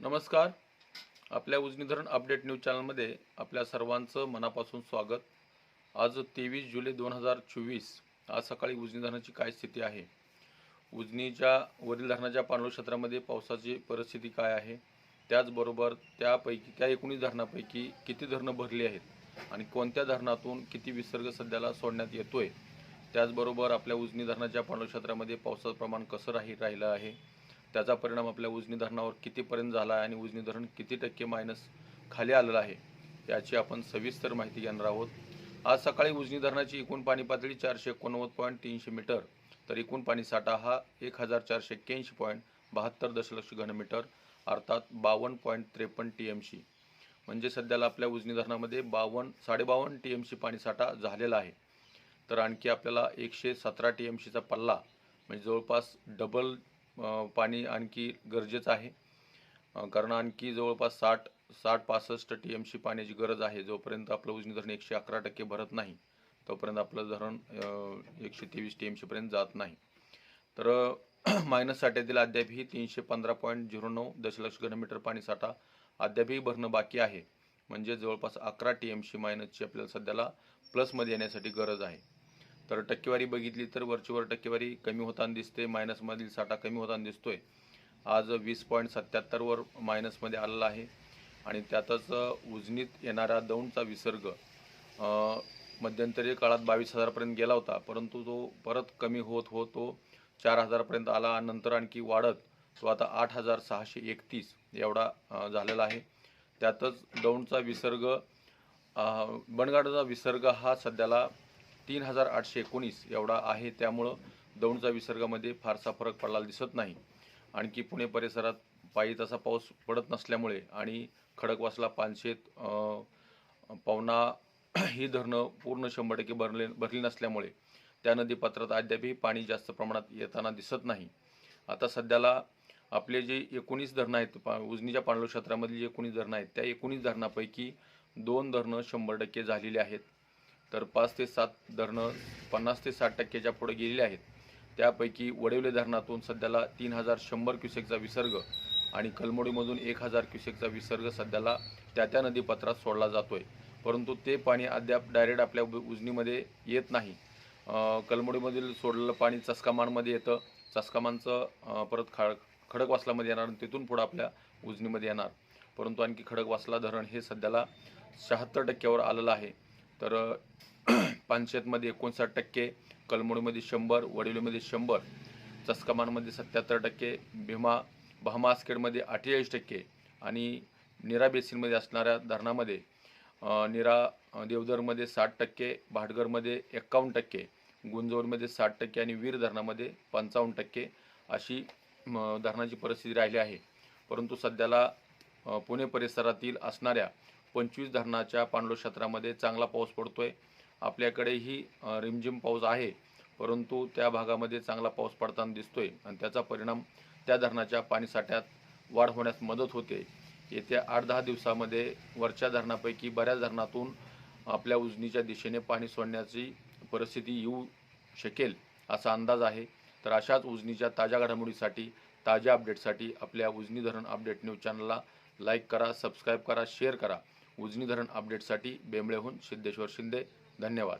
नमस्कार. आपल्या उजनी धरण अपडेट न्यूज चॅनलमध्ये आपल्या सर्वांचं मनापासून स्वागत. आज तेवीस जुलै दोन हजार चोवीस आज सकाळी उजनी धरणाची काय स्थिती आहे? उजनीच्या वरील धरणाच्या पाणलोट क्षेत्रामध्ये पावसाची परिस्थिती काय आहे? त्याचबरोबर त्यापैकी त्या एकोणीस धरणापैकी किती धरणं भरली आहेत? आणि कोणत्या धरणातून किती विसर्ग सध्याला सोडण्यात येतोय? त्याचबरोबर आपल्या उजनी धरणाच्या पाणलोट क्षेत्रामध्ये पावसाचं प्रमाण कसं राही राहिलं आहे? त्याचा परिणाम आपल्या उजनी धरणावर कितीपर्यंत झाला आहे आणि उजनी धरण किती टक्के मायनस खाली आलेलं आहे याची आपण सविस्तर माहिती घेणार आहोत. आज सकाळी उजनी धरणाची एकूण पाणी पातळी चारशे एकोणनव्वद पॉईंट तीनशे मीटर तर एकूण पाणी साठा हा एक हजार चारशे एक्क्याऐंशी पॉईंट बहात्तर दशलक्ष घनमीटर अर्थात बावन्न पॉईंट त्रेपन्न टी एम सी म्हणजे सध्याला आपल्या उजनी धरणामध्ये बावन्न साडेबावन्न टी एम सी पाणीसाठा झालेला आहे. तर आणखी आपल्याला एकशे सतरा टी एम सीचा पल्ला म्हणजे जवळपास डबल पाणी आणखी गरजेचं आहे. कारण आणखी जवळपास साठ साठ पासष्ट टी एम सी पाण्याची गरज आहे. जोपर्यंत आपलं उजनी धरण एकशे अकरा टक्के भरत नाही तोपर्यंत आपलं धरण एकशे तेवीस टी एम सीपर्यंत जात नाही. तर मायनस साठ्यातील अद्यापही तीनशे पंधरा पॉईंट झिरो नऊ दशलक्ष घनमीटर पाणी साठा अद्यापही भरणं बाकी आहे. म्हणजे जवळपास अकरा टी एम सी मायनसची आपल्याला सध्याला प्लसमध्ये येण्यासाठी गरज आहे. तर टक्केवारी बघितली तर वरचीवर टक्केवारी कमी होताना दिसते मायनसमधील साठा कमी होताना दिसतोय. आज वीस पॉईंट सत्याहत्तरवर मायनसमध्ये आलेला आहे. आणि त्यातच उजनीत येणारा दौंडचा विसर्ग मध्यंतरीय मध्यंतरी काळात बावीस हजारपर्यंत गेला होता. परंतु तो परत कमी होत होत तो चार हजारपर्यंत आला आणि नंतर आणखी वाढत तो आता आठ हजार सहाशे एकतीस एवढा झालेला आहे. त्यातच दौंडचा विसर्ग बनगाडाचा विसर्ग हा सध्याला तीन हजार आठशे एकोणीस एवढा आहे. त्यामुळं दौंडचा विसर्गामध्ये फारसा फरक पडलेला दिसत नाही. आणखी पुणे परिसरात पायी तसा पाऊस पडत नसल्यामुळे आणि खडकवासला पानशेत पवना ही धरणं पूर्ण शंभर टक्के भरले भरली नसल्यामुळे त्या नदीपात्रात अद्यापही पाणी जास्त प्रमाणात येताना दिसत नाही. आता सध्याला आपले जे एकोणीस धरणं आहेत पा उजनीच्या पाणलोट क्षेत्रामधली जी एकोणीस धरणं आहेत त्या एकोणीस धरणापैकी दोन धरणं शंभर टक्के झालेली आहेत. तर पाच ते सात धरणं पन्नास ते साठ टक्क्याच्या पुढे गेलेली आहेत. त्यापैकी वडवले धरणातून सध्याला तीन हजार शंभर क्युसेकचा विसर्ग आणि कलमोडीमधून एक हजार क्युसेकचा विसर्ग सध्याला त्या त्या नदीपात्रात सोडला जातोय. परंतु ते पाणी अद्याप डायरेक्ट आपल्या उ- उजनीमध्ये येत नाही. कलमोडीमधील सोडलेलं पाणी चस्कामानमध्ये येतं. चस्कामानचं परत खड खडकवासलामध्ये येणार आणि तिथून पुढं आपल्या उजनीमध्ये येणार. परंतु आणखी खडकवासला धरण हे सध्याला शहात्तर टक्क्यावर आलेलं आहे. तर पानशेतमध्ये एकोणसाठ टक्के कलमोडीमध्ये शंभर वडिलोमध्ये शंभर चस्कमानमध्ये सत्याहत्तर टक्के भीमा बहमास्केडमध्ये अठ्ठेचाळीस टक्के आणि निरा बेसिनमध्ये असणाऱ्या धरणामध्ये निरा देवधरमध्ये साठ टक्के भाटघरमध्ये एक्कावन्न टक्के गुंजवडमध्ये साठ टक्के आणि वीर धरणामध्ये पंचावन्न टक्के अशी म, धरणाची परिस्थिती राहिली आहे. परंतु सध्याला पुणे परिसरातील असणाऱ्या पंचवीस धरणाच्या पाणलोट क्षेत्रामध्ये चांगला पाऊस पडतोय. आपल्याकडेही रिमझिम पाऊस आहे परंतु त्या भागामध्ये चांगला पाऊस पडताना दिसतोय आणि त्याचा परिणाम त्या धरणाच्या पाणीसाठ्यात वाढ होण्यास मदत होते. येत्या आठ दहा दिवसामध्ये वरच्या धरणापैकी बऱ्याच धरणातून आपल्या उजनीच्या दिशेने पाणी सोडण्याची परिस्थिती येऊ शकेल असा अंदाज आहे. तर अशाच उजनीच्या ताज्या घडामोडीसाठी ताज्या अपडेटसाठी आपल्या उजनी धरण अपडेट न्यूज चॅनलला लाईक करा सबस्क्राईब करा शेअर करा. उजनी धरण अपडेटसाठी बेंबळेहून सिद्धेश्वर शिंदे. धन्यवाद.